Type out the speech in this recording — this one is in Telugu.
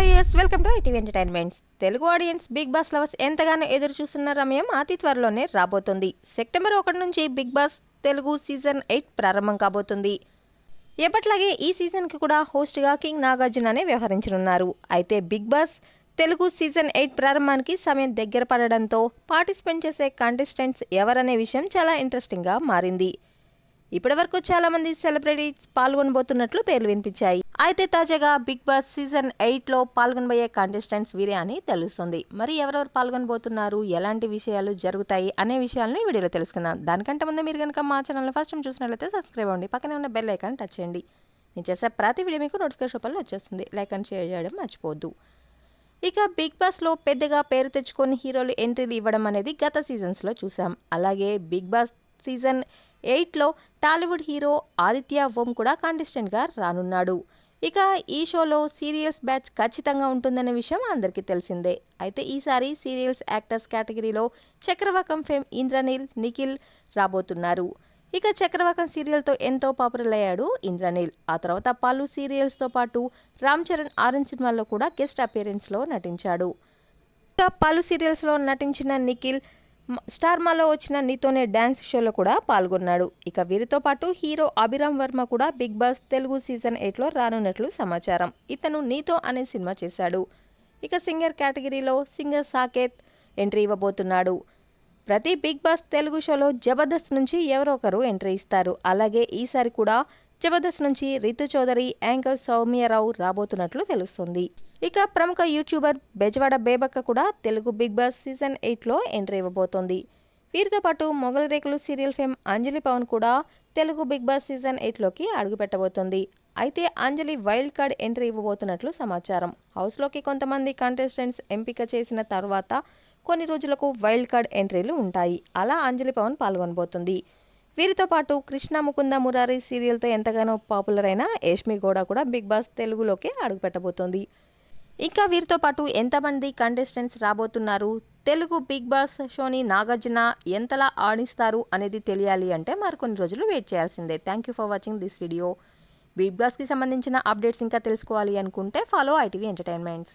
Hi yes welcome to ITV entertainments Telugu audience Bigg Boss lovers ఎంతగానో ఎదురు చూస్తున్న రమ్యం అతి త్వరలోనే రాబోతుంది. సెప్టెంబర్ ఒకటి నుంచి Bigg Boss Telugu season eight ప్రారంభం కాబోతుంది. ఎప్పట్లాగే ఈ సీజన్కి కూడా హోస్ట్గా కింగ్ నాగార్జుననే వ్యవహరించనున్నారు. అయితే Bigg Boss Telugu season eight ప్రారంభానికి సమయం దగ్గర పడడంతో పార్టిసిపేట్ చేసే కంటెస్టెంట్స్ ఎవరనే విషయం చాలా ఇంట్రెస్టింగ్గా మారింది. ఇప్పటివరకు చాలా మంది సెలబ్రిటీస్ పాల్గొనబోతున్నట్లు పేర్లు వినిపించాయి. అయితే తాజాగా బిగ్ బాస్ సీజన్ ఎయిట్లో పాల్గొనబోయే కంటెస్టెంట్స్ వీరే అని తెలుస్తుంది. మరి ఎవరెవరు పాల్గొనబోతున్నారు? ఎలాంటి విషయాలు జరుగుతాయి అనే విషయాలను ఈ వీడియోలో తెలుసుకుందాం. దానికంటే ముందు మీరు కనుక మా ఛానల్ ఫస్ట్ టైం చూసినట్లయితే సబ్స్క్రైబ్ అవ్వండి. పక్కనే ఉన్న బెల్ ఐకాన్ టచ్ చేయండి. నేను చేసే ప్రతి వీడియో మీకు నోటిఫికేషన్ రూపంలో వచ్చేస్తుంది. లైక్ అండ్ షేర్ చేయడం మర్చిపోవద్దు. ఇక బిగ్ బాస్లో పెద్దగా పేరు తెచ్చుకొని హీరోలు ఎంట్రీలు ఇవ్వడం అనేది గత సీజన్స్లో చూసాం. అలాగే బిగ్ బాస్ సీజన్ ఎయిట్లో టాలీవుడ్ హీరో ఆదిత్య ఓం కూడా కాంటెస్టెంట్గా రానున్నాడు. ఇక ఈ షోలో సీరియల్స్ బ్యాచ్ ఖచ్చితంగా ఉంటుందనే విషయం అందరికీ తెలిసిందే. అయితే ఈసారి సీరియల్స్ యాక్టర్స్ కేటగిరీలో చక్రవాకం ఫేమ్ ఇంద్రనీల్ నిఖిల్ రాబోతున్నారు. ఇక చక్రవాకం సీరియల్తో ఎంతో పాపులర్ అయ్యాడు ఇంద్రనీల్. ఆ తర్వాత పలు సీరియల్స్తో పాటు రామ్ చరణ్ ఆరెంజ్ సినిమాల్లో కూడా గెస్ట్ అపియరెన్స్లో నటించాడు. ఇక పలు సీరియల్స్లో నటించిన నిఖిల్ స్టార్ మాలో వచ్చిన నీతోనే డ్యాన్స్ షోలో కూడా పాల్గొన్నాడు. ఇక వీరితో పాటు హీరో అభిరామ్ వర్మ కూడా బిగ్ బాస్ తెలుగు సీజన్ ఎయిట్లో రానున్నట్లు సమాచారం. ఇతను నీతో అనే సినిమా చేశాడు. ఇక సింగర్ కేటగిరీలో సింగర్ సాకేత్ ఎంట్రీ ఇవ్వబోతున్నాడు. ప్రతి బిగ్ బాస్ తెలుగు షోలో జబర్దస్త్ నుంచి ఎవరో ఒకరు ఎంట్రీ ఇస్తారు. అలాగే ఈసారి కూడా జబర్దస్త్ నుంచి రితు చౌదరి యాంకర్ సౌమ్యరావు రాబోతున్నట్లు తెలుస్తుంది. ఇక ప్రముఖ యూట్యూబర్ బెజవాడ బేబక్క కూడా తెలుగు బిగ్ బాస్ సీజన్ ఎయిట్లో ఎంట్రీ ఇవ్వబోతోంది. వీరితో పాటు మొగల్ రేకులు సీరియల్ ఫేమ్ అంజలి పవన్ కూడా తెలుగు బిగ్ బాస్ సీజన్ ఎయిట్లోకి అడుగుపెట్టబోతోంది అయితే అంజలి వైల్డ్ కార్డ్ ఎంట్రీ ఇవ్వబోతున్నట్లు సమాచారం. హౌస్లోకి కొంతమంది కంటెస్టెంట్స్ ఎంపిక చేసిన తర్వాత కొన్ని రోజులకు వైల్డ్ కార్డ్ ఎంట్రీలు ఉంటాయి. అలా అంజలి పవన్ పాల్గొనబోతుంది. వీరితో పాటు కృష్ణ ముకుంద మురారి సీరియల్తో ఎంతగానో పాపులర్ అయిన యష్మి గౌడ కూడా బిగ్ బాస్ తెలుగులోకి అడుగుపెట్టబోతోంది. ఇంకా వీరితో పాటు ఎంతమంది కంటెస్టెంట్స్ రాబోతున్నారు? తెలుగు బిగ్ బాస్ షోని నాగార్జున ఎంతలా ఆడిస్తారు అనేది తెలియాలి అంటే మరికొన్ని రోజులు వెయిట్ చేయాల్సిందే. Thank you for watching this video Bigg బాస్కి సంబంధించిన అప్డేట్స్ ఇంకా తెలుసుకోవాలి అనుకుంటే ఫాలో ఐటీవీ ఎంటర్టైన్మెంట్స్